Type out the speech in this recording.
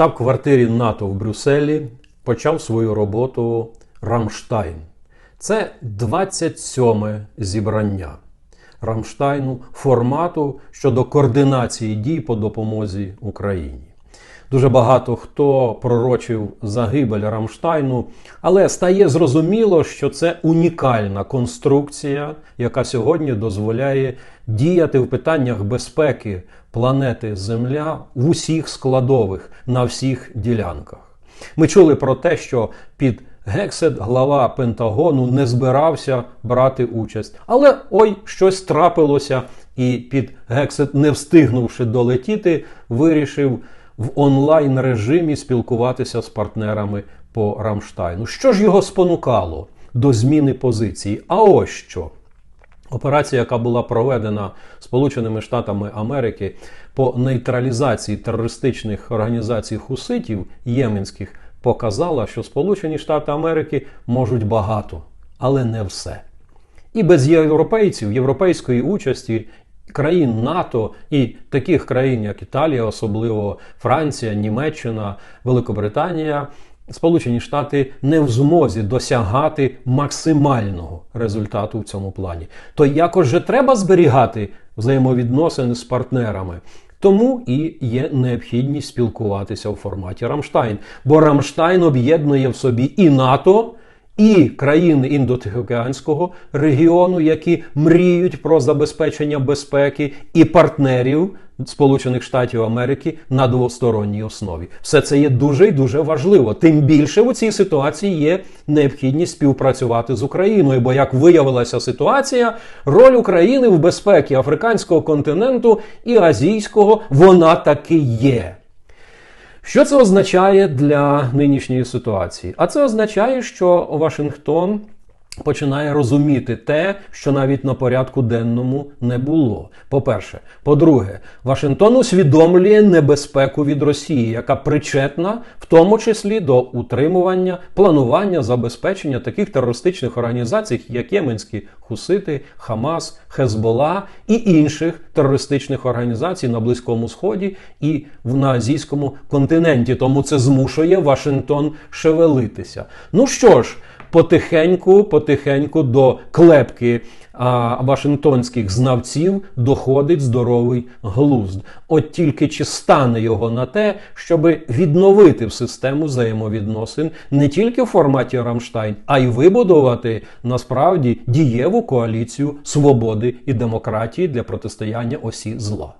штаб-квартирі НАТО в Брюсселі почав свою роботу Рамштайн. Це 27 зібрання Рамштайну формату щодо координації дій по допомозі Україні. Дуже багато хто пророчив загибель Рамштайну, але стає зрозуміло, що це унікальна конструкція, яка сьогодні дозволяє діяти в питаннях безпеки планети Земля в усіх складових на всіх ділянках. Ми чули про те, що під Гексет, глава Пентагону, не збирався брати участь. Але ой, щось трапилося, і під Гексет, не встигнувши долетіти, вирішив в онлайн режимі спілкуватися з партнерами по Рамштайну. Що ж його спонукало до зміни позиції? А ось що. Операція, яка була проведена Сполученими Штатами Америки по нейтралізації терористичних організацій хуситів єменських, показала, що Сполучені Штати Америки можуть багато, але не все. І без європейців, європейської участі країн НАТО і таких країн, як Італія, особливо Франція, Німеччина, Великобританія. Сполучені Штати не в змозі досягати максимального результату в цьому плані. То якось же треба зберігати взаємовідносини з партнерами. Тому і є необхідність спілкуватися в форматі Рамштайн. Бо Рамштайн об'єднує в собі і НАТО, і країни індотихоокеанського регіону, які мріють про забезпечення безпеки, і партнерів Сполучених Штатів Америки на двосторонній основі. Все це є дуже і дуже важливо. Тим більше у цій ситуації є необхідність співпрацювати з Україною. Бо як виявилася ситуація, роль України в безпеці африканського континенту і азійського вона таки є. Що це означає для нинішньої ситуації? А це означає, що Вашингтон починає розуміти те, що навіть на порядку денному не було. По-перше, по-друге, Вашингтон усвідомлює небезпеку від Росії, яка причетна в тому числі до утримування, планування, забезпечення таких терористичних організацій, як Єменські Хусити, Хамас, Хезбола і інших терористичних організацій на Близькому Сході і на азійському континенті. Тому це змушує Вашингтон шевелитися. Ну що ж потихеньку, потихеньку до клепки Вашингтонських знавців доходить здоровий глузд. От тільки чи стане його на те, щоб відновити в систему взаємовідносин не тільки в форматі Рамштайн, а й вибудувати насправді дієву коаліцію свободи і демократії для протистояння осі зла.